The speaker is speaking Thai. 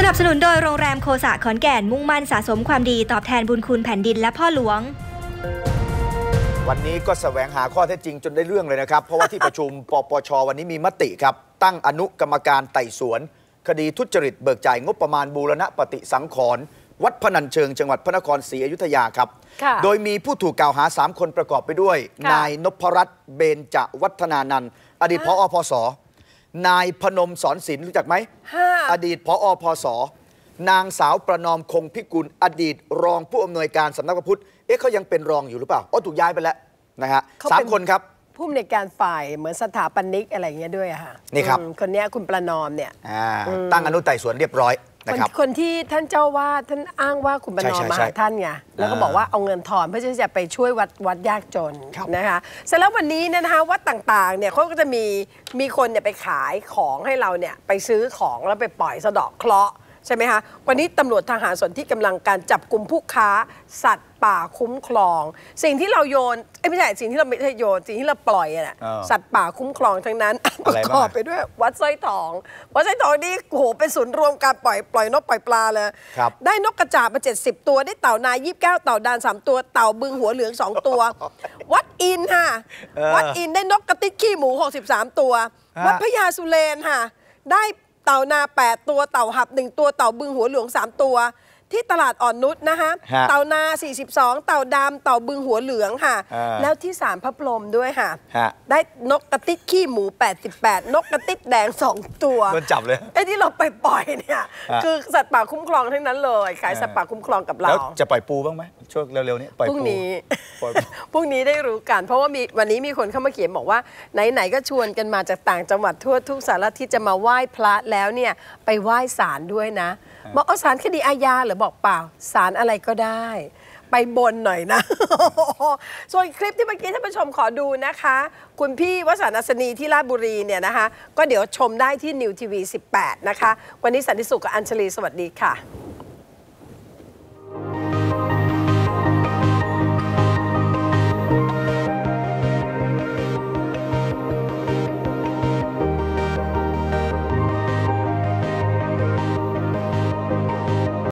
สนับสนุนโดยโรงแรมโคสะขอนแก่นมุ่งมั่นสะสมความดีตอบแทนบุญคุณแผ่นดินและพ่อหลวง วันนี้ก็แสวงหาข้อเท็จจริงจนได้เรื่องเลยนะครับ เพราะว่าที่ประชุมปปช วันนี้มีมติครับ ตั้งอนุกรรมการไต่สวน คดีทุจริตเบิกจ่ายงบประมาณบูรณะปฏิสังขรณ์วัดพนัญเชิงจังหวัดพระนครศรีอยุธยาครับค่ะโดยมีผู้ถูกกล่าวหา 3 คนประกอบไปด้วยค่ะนายนพรัตน์เบญจวัฒนานันท์อดีตพอพศ นายพนมสอนศิลป์รู้จักไหมห้าอดีตพอพศนางสาวประนอมคงพิกุลอดีตรองผู้อำนวยการสำนักพระพุทธ เอ๊ะเขายังเป็นรองอยู่หรือเปล่า อ๋อถูกย้ายไปแล้วนะฮะเขาสามเป็นคนครับผู้อำนวยการฝ่ายเหมือนสถาปนิกอะไรอย่างเงี้ยด้วยอะค่ะ นี่ครับอืมคนเนี้ยคุณประนอมเนี่ยอ่าตั้งอนุไต่สวนเรียบร้อยค นะนครับคนที่ท่านเจ้าวาดท่านอ้างว่าคุณประนอมใช่ใช่มาใช่หาท่านไงแล้วก็อ่าบอกว่าเอาเงินทอนเพื่อที่จะไปช่วยวัดวัดยากจนครับนะคะเสร็จแล้ววันนี้เนี่ยนะคะวัดต่างๆเนี่ยเขาก็จะมีมีคนเนี่ยไปขายของให้เราเนี่ยไปซื้อของแล้วไปปล่อยสะเดาะเคราะห์ ใช่ไหมคะวันนี้ตำรวจทหารส่วนที่กำลังการจับกลุ่มผู้ค้า สัตว์ป่าคุ้มครอง สิ่งที่เราโยนเอ้ยไม่ใช่สิ่งที่เราไม่ใช่โยนสิ่งที่เราปล่อยอะน่ะเออสัตว์ป่าคุ้มครองทั้งนั้นปอะระไรกบ้างอบไปด้วยวัดสร้อยทอง วัดสร้อยทองนี่โอ้โหเป็นศูนย์รวมการปล่อยปล่อยนกปล่อยปลาเลยครับได้นกกระจาบมา 70 ตัวได้เต่านา29 เต่าดาน 3 ตัวเต่าบึงหัวเหลือง 2 ตัว วัดอินค่ะเออวัดอินได้นกกระติดขี้หมู 63 ตัวฮะวัดพญาสุเรนค่ะได้ เต่านา 8 ตัวเต่าหับ 1 ตัวเต่าบึงหัวหลวง 3 ตัว ที่ตลาดอ่อนนุชนะคะฮะเต่านา 42 เต่าดำเต่าบึงหัวเหลืองค่ะ อ่า แล้วที่สารพระพรหมด้วยค่ะ ฮะ ได้นกกระติดขี้หมู 88 นกกระติดแดง 2 ตัวโดนจับเลยไอ้ที่เราไปปล่อยเนี่ย ฮะ คือสัตว์ป่าคุ้มครองทั้งนั้นเลย ขายสัตว์ป่าคุ้มครองกับเราแล้วจะปล่อยปูบ้างไหมช่วงเร็วๆนี้ปล่อยพรุ่งปูนี้ ปล่อยพรุ่งนี้ได้รู้กัน เพราะว่ามีวันนี้มีคนเข้ามาเขียนบอกว่า ไหน ๆ ก็ชวนกันมาจากต่างจังหวัดทั่วทุกสารทิศจะมาไหว้พระแล้วเนี่ย ไปไหว้ศาลด้วยนะบอกเอาศาลคดีอาญาเหรือบอกเปล่าสารอะไรก็ได้ ไปบนหน่อยนะ ส่วนคลิปที่เมื่อกี้ท่านผู้ชมขอดูนะคะ คุณพี่วสันต์อัศนีที่ราชบุรีเนี่ยนะคะ ก็เดี๋ยวชมได้ที่นิวทีวี18 นะคะ วันนี้สันติสุขกับอัญชลีสวัสดีค่ะ